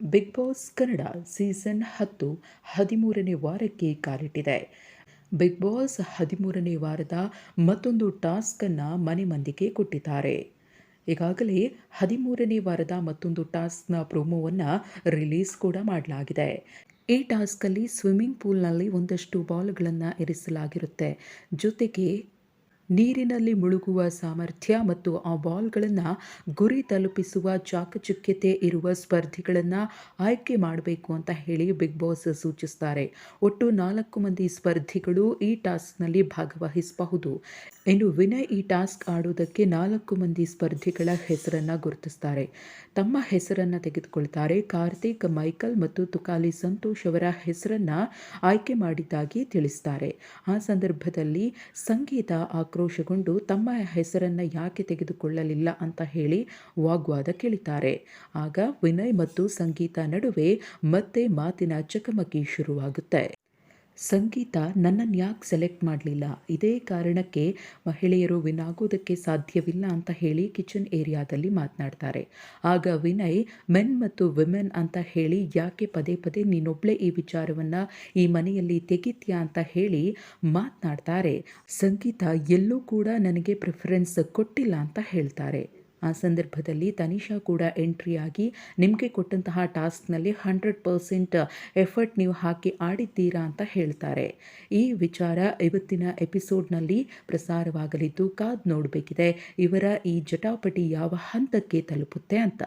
Big boss Kannada season ಹತ್ತು ಹದಿಮೂರನೇ ವಾರಕ್ಕೆ ಕಾಲಿಟ್ಟಿದೆ. ಬಿಗ್ ಬಾಸ್ ಹದಿಮೂರನೇ ವಾರದ ಮತ್ತೊಂದು ಟಾಸ್ಕನ್ನು ಮನೆ ಮಂದಿಗೆ ಕೊಟ್ಟಿದ್ದಾರೆ. ಈಗಾಗಲೇ ಹದಿಮೂರನೇ ವಾರದ ಮತ್ತೊಂದು ಟಾಸ್ಕ್ನ ಪ್ರೋಮೋವನ್ನು ರಿಲೀಸ್ ಕೂಡ ಮಾಡಲಾಗಿದೆ. ಈ ಟಾಸ್ಕಲ್ಲಿ ಸ್ವಿಮ್ಮಿಂಗ್ ಪೂಲ್ನಲ್ಲಿ ಒಂದಷ್ಟು ಬಾಲ್ಗಳನ್ನು ಇರಿಸಲಾಗಿರುತ್ತೆ. ಜೊತೆಗೆ ನೀರಿನಲ್ಲಿ ಮುಳುಗುವ ಸಾಮರ್ಥ್ಯ ಮತ್ತು ಆ ಬಾಲ್ಗಳನ್ನು ಗುರಿ ತಲುಪಿಸುವ ಚಾಕಚುಕ್ಯತೆ ಇರುವ ಸ್ಪರ್ಧಿಗಳನ್ನು ಆಯ್ಕೆ ಮಾಡಬೇಕು ಅಂತ ಹೇಳಿ ಬಿಗ್ ಬಾಸ್ ಸೂಚಿಸ್ತಾರೆ. ಒಟ್ಟು ನಾಲ್ಕು ಮಂದಿ ಸ್ಪರ್ಧಿಗಳು ಈ ಟಾಸ್ಕ್ನಲ್ಲಿ ಭಾಗವಹಿಸಬಹುದು. ಇನ್ನು ವಿನಯ್ ಈ ಟಾಸ್ಕ್ ಆಡುವುದಕ್ಕೆ ನಾಲ್ಕು ಮಂದಿ ಸ್ಪರ್ಧಿಗಳ ಹೆಸರನ್ನು ಗುರುತಿಸ್ತಾರೆ. ತಮ್ಮ ಹೆಸರನ್ನು ತೆಗೆದುಕೊಳ್ತಾರೆ. ಕಾರ್ತಿಕ್, ಮೈಕಲ್ ಮತ್ತು ತುಕಾಲಿ ಸಂತೋಷ್ ಅವರ ಹೆಸರನ್ನು ಆಯ್ಕೆ ಮಾಡಿದ್ದಾಗಿ ತಿಳಿಸ್ತಾರೆ. ಆ ಸಂದರ್ಭದಲ್ಲಿ ಸಂಗೀತ ಆಕ್ರೋಶಗೊಂಡು ತಮ್ಮ ಹೆಸರನ್ನು ಯಾಕೆ ತೆಗೆದುಕೊಳ್ಳಲಿಲ್ಲ ಅಂತ ಹೇಳಿ ವಾಗ್ವಾದ ಕೇಳಿದ್ದಾರೆ. ಆಗ ವಿನಯ್ ಮತ್ತು ಸಂಗೀತ ನಡುವೆ ಮತ್ತೆ ಮಾತಿನ ಚಕಮಕಿ ಶುರುವಾಗುತ್ತೆ. ಸಂಗೀತ ನನ್ನನ್ನು ಯಾಕೆ ಸೆಲೆಕ್ಟ್ ಮಾಡಲಿಲ್ಲ? ಇದೇ ಕಾರಣಕ್ಕೆ ಮಹಿಳೆಯರು ವಿನ್ ಸಾಧ್ಯವಿಲ್ಲ ಅಂತ ಹೇಳಿ ಕಿಚನ್ ಏರಿಯಾದಲ್ಲಿ ಮಾತನಾಡ್ತಾರೆ. ಆಗ ವಿನಯ್, ಮೆನ್ ಮತ್ತು ವಿಮೆನ್ ಅಂತ ಹೇಳಿ ಯಾಕೆ ಪದೇ ಪದೇ ನೀನೊಬ್ಳೆ ಈ ವಿಚಾರವನ್ನು ಈ ಮನೆಯಲ್ಲಿ ತೆಗಿತ್ಯಾ ಅಂತ ಹೇಳಿ ಮಾತನಾಡ್ತಾರೆ. ಸಂಗೀತ ಎಲ್ಲೂ ಕೂಡ ನನಗೆ ಪ್ರಿಫರೆನ್ಸ್ ಕೊಟ್ಟಿಲ್ಲ ಅಂತ ಹೇಳ್ತಾರೆ. ಆ ಸಂದರ್ಭದಲ್ಲಿ ತನಿಷಾ ಕೂಡ ಎಂಟ್ರಿ ಆಗಿ ನಿಮಗೆ ಕೊಟ್ಟಂತಹ ಟಾಸ್ಕ್ನಲ್ಲಿ ಹಂಡ್ರೆಡ್ ಪರ್ಸೆಂಟ್ ಎಫರ್ಟ್ ನೀವು ಹಾಕಿ ಆಡಿದ್ದೀರಾ ಅಂತ ಹೇಳ್ತಾರೆ. ಈ ವಿಚಾರ ಇವತ್ತಿನ ಎಪಿಸೋಡ್ನಲ್ಲಿ ಪ್ರಸಾರವಾಗಲಿದ್ದು ಕಾದ್ ನೋಡಬೇಕಿದೆ. ಇವರ ಈ ಜಟಾಪಟಿ ಯಾವ ಹಂತಕ್ಕೆ ತಲುಪುತ್ತೆ ಅಂತ.